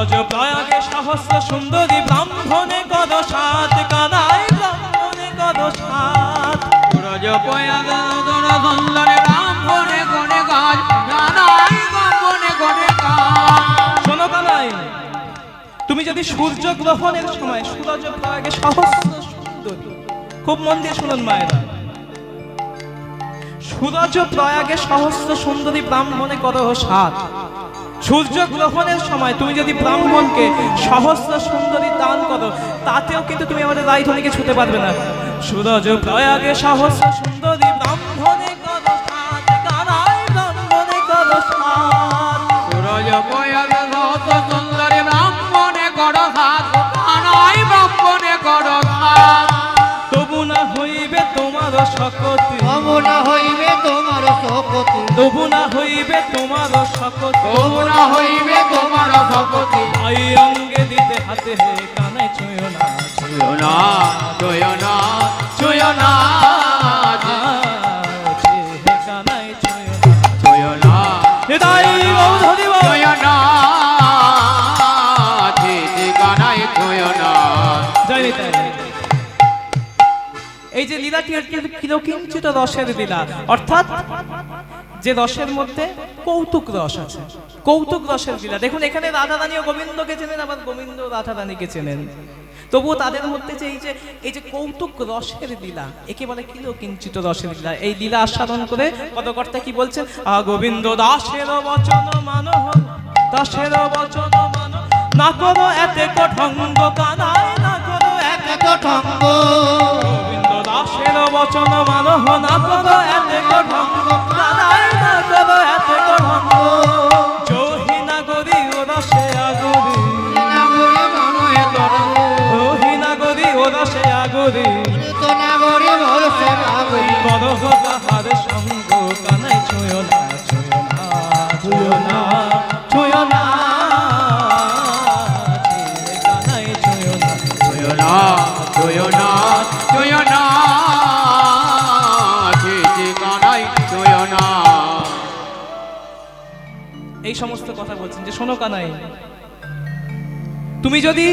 সুরজ প্রয়াগে সহস্র সুন্দরী ব্রাহ্মণে কদ সাত কানাই ব্রাহ্মণে কদ সাত। পয়াগন সুন্দরে ব্রাহ্মণে গণে গাছ জানাই ব্রাহ্মণে গণে গাছ শোনো কানাই তুমি যদি সূর্য গ্রহণের সময় সূরজ প্রয়াগে সহস্র সুন্দরী খুব মন দিয়ে শুনুন মায়েরা। সূরজ প্রয়াগে সহস্র সুন্দরী ব্রাহ্মণে করো সাত সূর্য গ্রহণের সময় তুমি যদি ব্রাহ্মণকে সহস্র সুন্দরী দান করো, তাতেও কিন্তু তুমি আমাদের রাইধনীকে ছুতে পারবে না। সূরজ প্রয়াগে সহস্র সুন্দরী ব্রাহ্মণে তবু না হইবে তোমার শকতি তোমরা হইবে তোমার আই অঙ্গে দিতে হাতে কানে ছুঁয় না। ছুঁয় না ছুঁয় না ছুঁয় না না। না না না। এই যে লীলাটি হচ্ছে কিরকিঞ্চিত রসের লীলা। অর্থাৎ যে রসের মধ্যে কৌতুক রস আছে। কৌতুক রসের লীলা। দেখুন, এখানে রাধা রানী ও গোবিন্দকে চেনেন, আবার গোবিন্দ রাধা রানীকে চেনেন। তবুও তাদের মধ্যে যে এই যে এই যে কৌতুক রসের লীলা, একে বলে একেবারে কিঞ্চিত রসের লীলা। এই লীলা আস্বাদন করে পদকর্তা কি বলছেন? আ, গোবিন্দ, দাসের বচন মানহ দাসের বচন মান। না করো এতে কঠঙ্গ, কানায় না করো এতে এত ঠঙ্গ গোবিন্দ, দাসের বচন মানহ না করো এই সমস্ত কথা বলছেন যে শোনো কানাই, তুমি যদি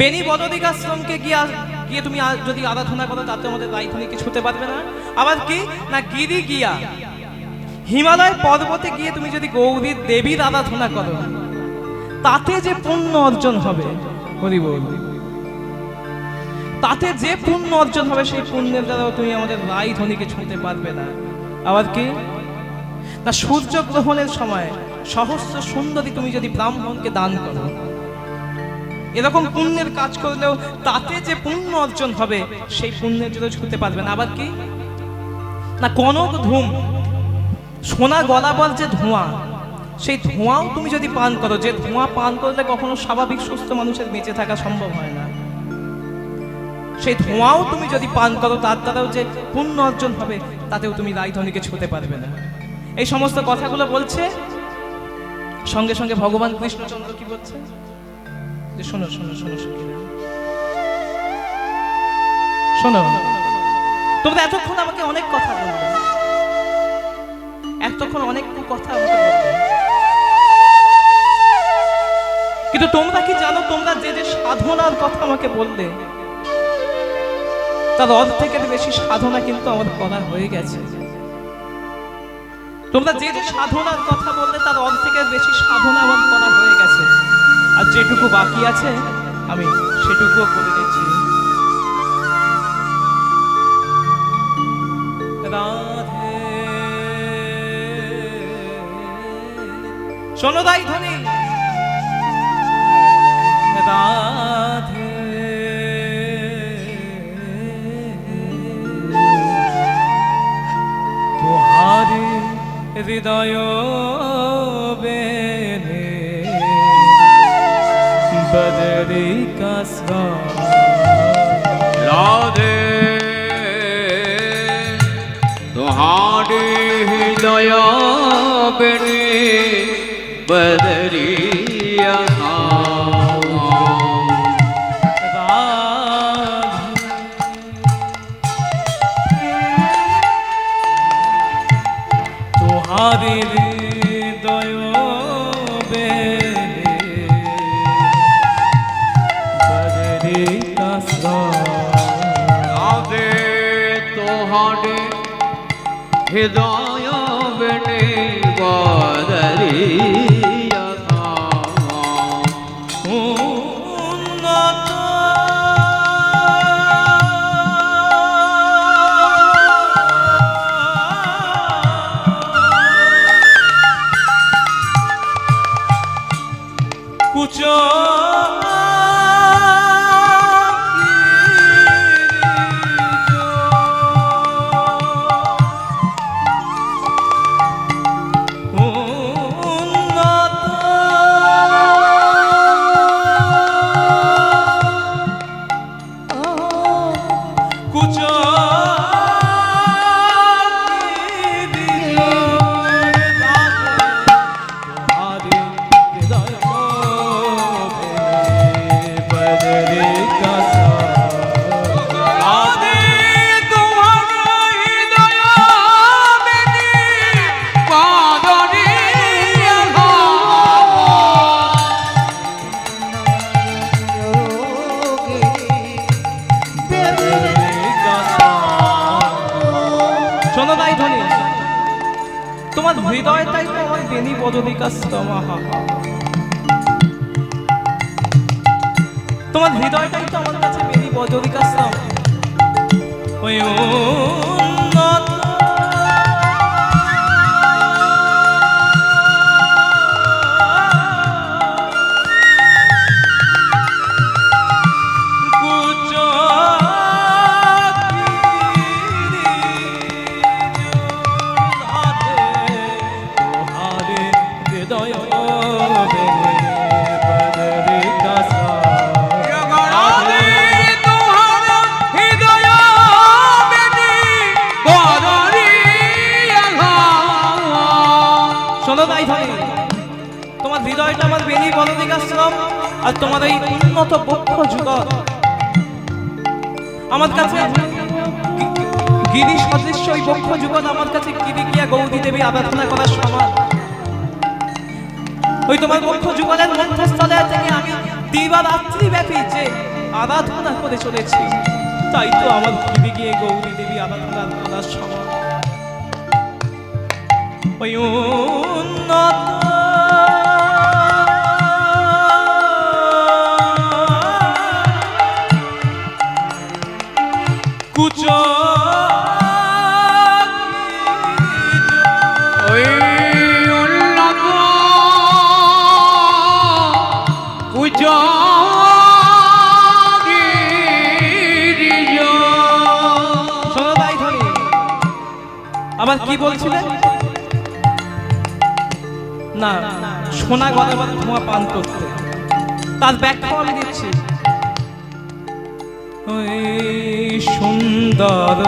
বেনি বদদিক আশ্রমকে গিয়ে গিয়ে তুমি যদি আরাধনা করো, তাতে আমাদের রাইথনি কিছু হতে পারবে না। আবার কি? না, গিরি গিয়া হিমালয় পর্বতে গিয়ে তুমি যদি গৌরীর দেবীর আরাধনা করো, তাতে যে পুণ্য অর্জন হবে, হরি বল। তাতে যে পুণ্য অর্জন হবে সেই পুণ্যের দ্বারাও তুমি আমাদের রাইধনীকে ছুঁতে পারবে না। আবার কি? না সূর্য গ্রহণের সময় সহস্র সুন্দরী তুমি যদি ব্রাহ্মণকে দান করো, এরকম পুণ্যের কাজ করলেও তাতে যে পুণ্য অর্জন হবে সেই পুণ্যের জন্য ছুঁতে পারবে না। আবার কি? না কনক ধূম, সোনা গলাবর যে ধোঁয়া, সেই ধোঁয়াও তুমি যদি পান করো, যে ধোঁয়া পান করলে কখনো স্বাভাবিক সুস্থ মানুষের বেঁচে থাকা সম্ভব হয় না। সেই ধোঁয়াও তুমি যদি পান করো, তার দ্বারাও যে পুণ্য অর্জন হবে, তাতেও তুমি রায়ধনীকে ছুতে পারবে না। এই সমস্ত কথাগুলো বলছে। সঙ্গে সঙ্গে ভগবান কৃষ্ণচন্দ্র কি বলছে? যে শোনো শোনো শোনো শোনো, তোমরা এতক্ষণ আমাকে অনেক কথা বলবে এতক্ষণ অনেক কথা কিন্তু তোমরা কি জানো, তোমরা যে যে সাধনার কথা আমাকে বললে তার অর্ধেকের বেশি সাধনা কিন্তু আমার করা হয়ে গেছে। তোমরা যে যে সাধনার কথা বললে, তার অর্ধেকের বেশি সাধনা আমার করা হয়ে গেছে। আর যেটুকু বাকি আছে, আমি সেটুকুও করে দিচ্ছি। শোনো দাই ধ্বনি। রাধে। হৃদয় বেনে বদরি কাসরা রাধে। তোমারে হৃদয় বেনে বদরিয়া তোমার হৃদয়টাই তো আমার কাছে বেরিয়ে উন্নত আর তোমার এই উন্নত বক্ষ যুগল। আমার কাছে গিরি সদৃশ্য ওই বক্ষ যুগল, আমার কাছে গিরি গিয়া গৌরী দেবী আরাধনা করার সমান। ওই তোমার বক্ষ যুগলের মধ্যস্থলে থেকে আমি দিবা রাত্রি ব্যাপী যে আরাধনা করে চলেছি, তাই তো আমার গিরি গিয়ে গৌরী দেবী আরাধনা করার সমান। ওই কি বলছিলে? না সোনা গলা বা ধোঁয়া পান করতে। তার ব্যাখ্যা আমি দিচ্ছি। সুন্দর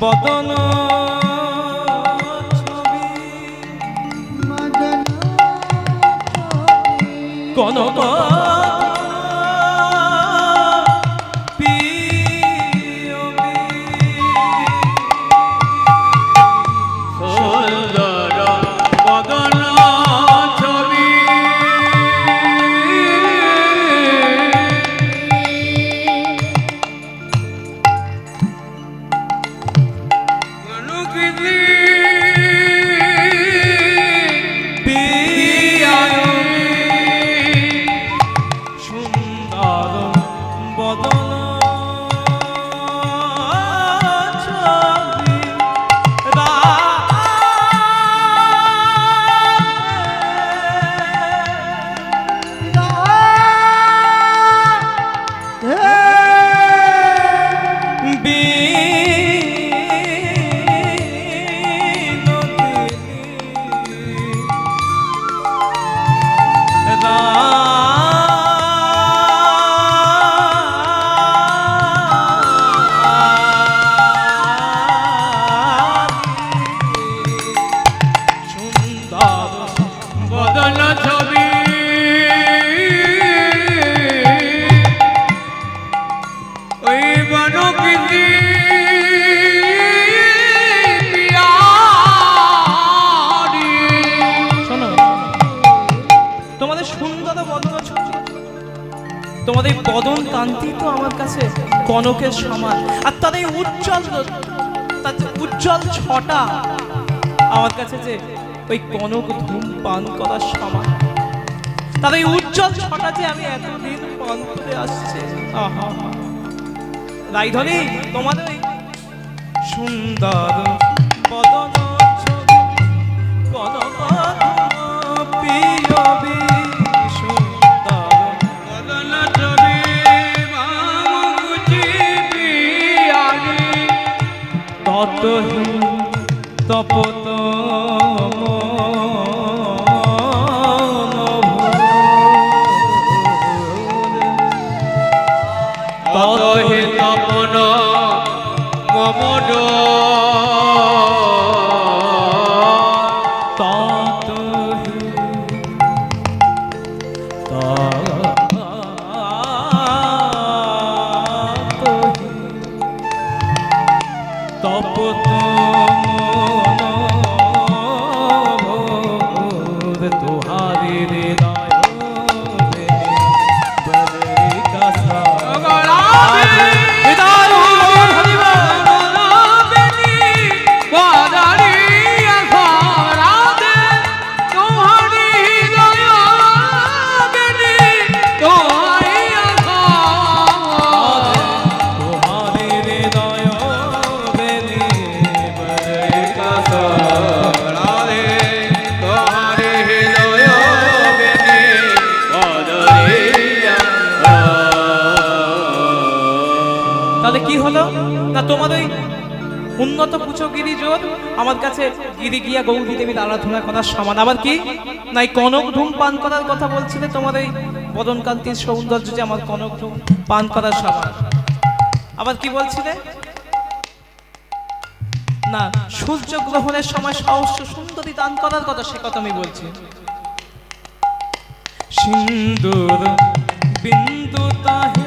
বদন ছবি। কনক ছবি তোমাদের বদন কান্তি তো আমার কাছে কনকের সমান। আর এই উজ্জ্বল উজ্জ্বল ছটা, আমার কাছে যে ওই কনক ধূম পান করার সমান। এই উজ্জ্বল ছটা যে আমি এতদিন পান করে আসছে। রাইধনী, তোমাদের সুন্দর বদন কনক ততহি তপত তপন তাহলে কি হলো? না তোমার ওই উন্নত পুচো গিরিজোর আমার কাছে গিরি গিয়া গৌরী দেবীর আরাধনা করার সমান। আবার কি? না, এই কনক ধূম পান করার কথা বলছিলে তোমার এই বদনকান্তির সৌন্দর্য যে আমার কনক ধূম পান করার সমান। আবার কি বলছিলে? না সূর্য গ্রহণের সময় সহস্র সুন্দরী দান করার কথা সে কথা আমি বলছি। সিন্দুর, বিন্দু তাহে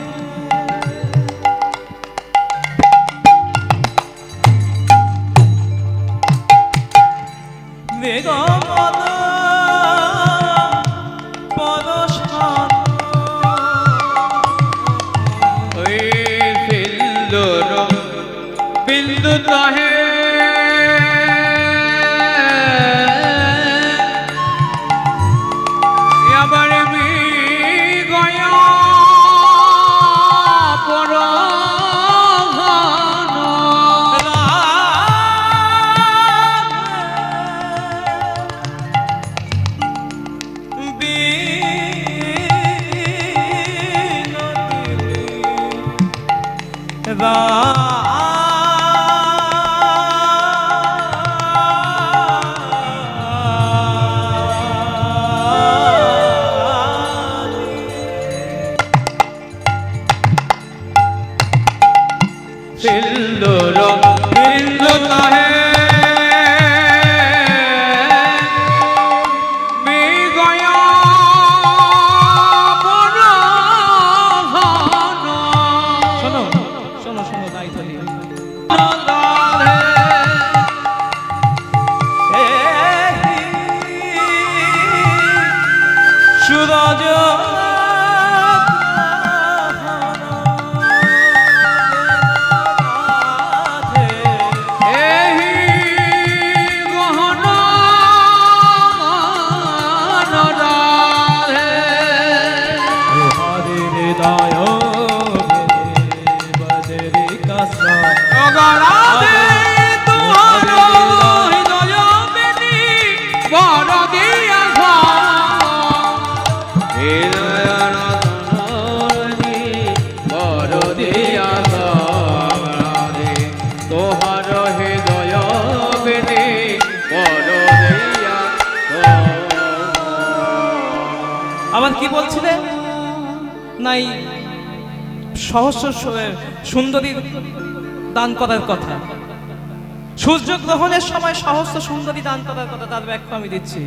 নাই সহস্র সুন্দরী দান করার কথা। সূর্য গ্রহণের সময় সহস্র সুন্দরী দান করার কথা তার ব্যাখ্যা আমি দিচ্ছি।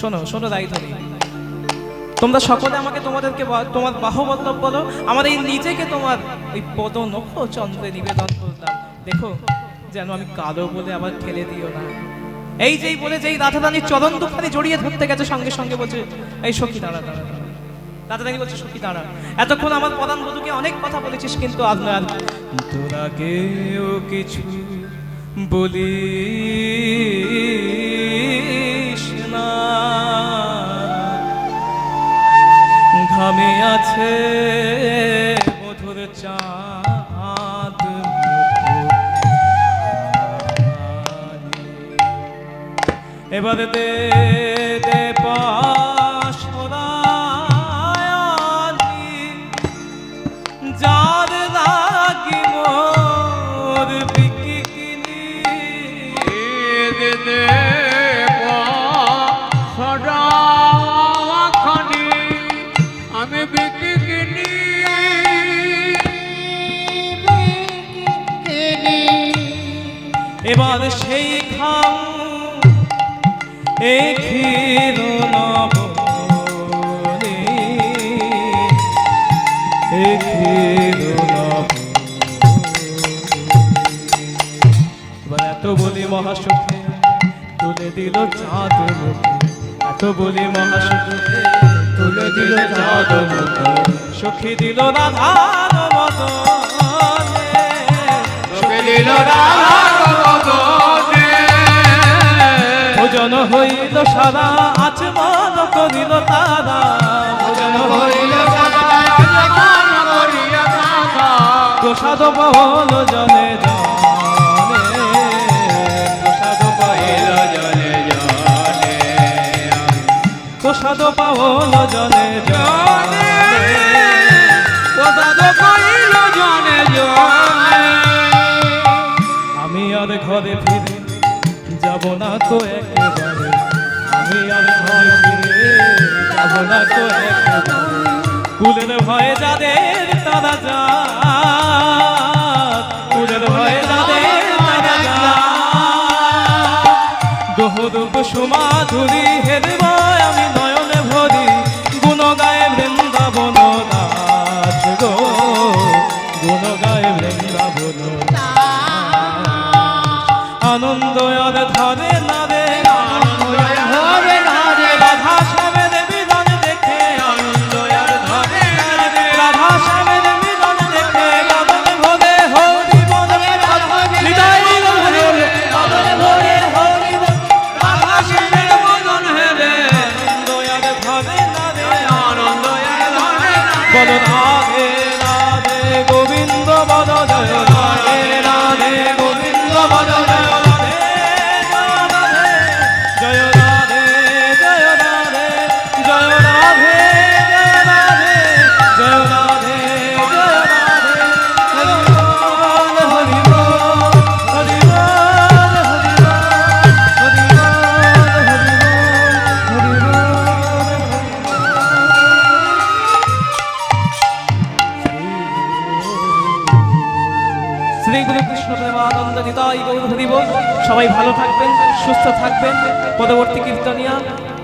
শোনো শোনো দায়িত্বী তোমরা সকলে আমাকে তোমাদেরকে তোমার বাহুবল্লভ বলো, আমার এই নিজেকে তোমার ওই পদ নখ চন্দ্রে নিবেদন করলাম দেখো, যেন আমি কালো বলে আবার ঠেলে দিও না। এই যেই বলে যেই রাধারানীর চরণ দুখানি জড়িয়ে ধরতে গেছে সঙ্গে সঙ্গে বলছে, এই সখী দাঁড়া দাঁড়া। দাঁড়া রাধারানী বলছে, সখী দাঁড়া এতক্ষণ আমার প্রধান বধূকে অনেক কথা বলেছিস কিন্তু আর তোরা কেউ কিছু বলিস না। ঘামে আছে মধুর চাঁদ এবার দে দে পাশরায়ালি এবার সেই খাও এ ক্ষীর নবনে। এত বলি মহাসুখে, তুলে দিল চাঁদ এত বলি মহাসুখে, তুলে দিল চাঁদ সখী দিল রাধার তোকে দিল রাধে ভোজন হইল সারা আচমন করিল তারা। ভোজন হইল প্রসাদ বহল জনে প্রসাদ পাইল প্রসাদ পাওল জনে জনে। আমি আর ঘরে ফিরে যাব না তো একেবারে। আমি আর ভয় ফিরে না তো একেবারে। ভয়ে যাদের তারা যা সবাই ভালো থাকবেন, সুস্থ থাকবেন। পরবর্তী কীর্তনিয়া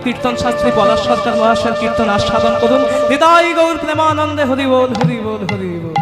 কীর্তন শাস্ত্রী পলাশ সরকার মহাশয় কীর্তন আস্বাদন করুন। হৃদয় গৌর প্রেমানন্দে হরিবোধ হরিবোধ হরি বল হরি বল